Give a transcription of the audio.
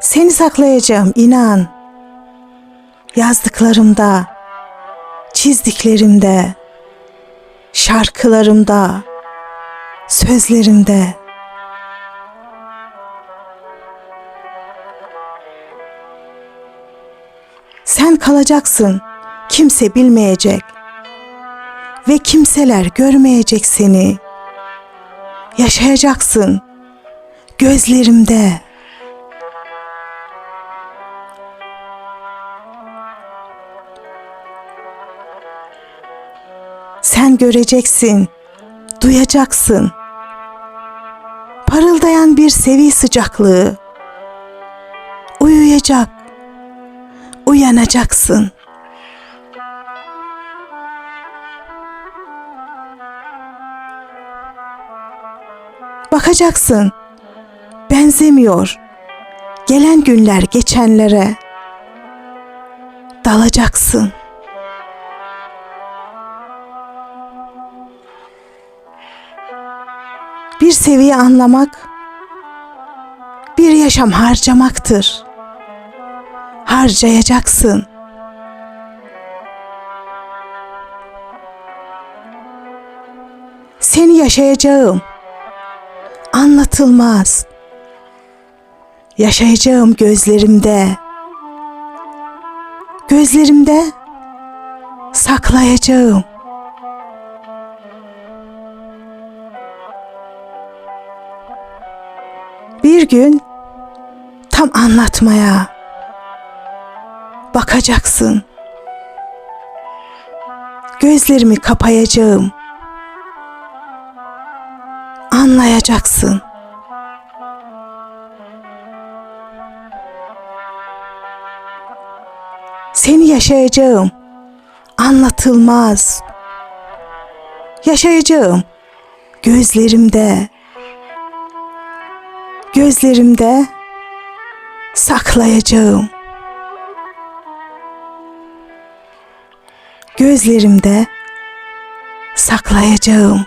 Seni saklayacağım inan. Yazdıklarımda, çizdiklerimde, şarkılarımda, sözlerimde. Sen kalacaksın, kimse bilmeyecek ve kimseler görmeyecek seni. Yaşayacaksın gözlerimde. Sen göreceksin, duyacaksın. Parıldayan bir sevi sıcaklığı. Uyuyacak, uyanacaksın. Bakacaksın, benzemiyor. Gelen günler geçenlere. Dalacaksın. Bir seviye anlamak, bir yaşam harcamaktır. Harcayacaksın. Seni yaşayacağım. Anlatılmaz. Yaşayacağım gözlerimde. Gözlerimde saklayacağım. Bir gün tam anlatmaya bakacaksın. Gözlerimi kapayacağım. Anlayacaksın. Seni yaşayacağım. Anlatılmaz. Yaşayacağım. Gözlerimde gözlerimde saklayacağım. Gözlerimde saklayacağım.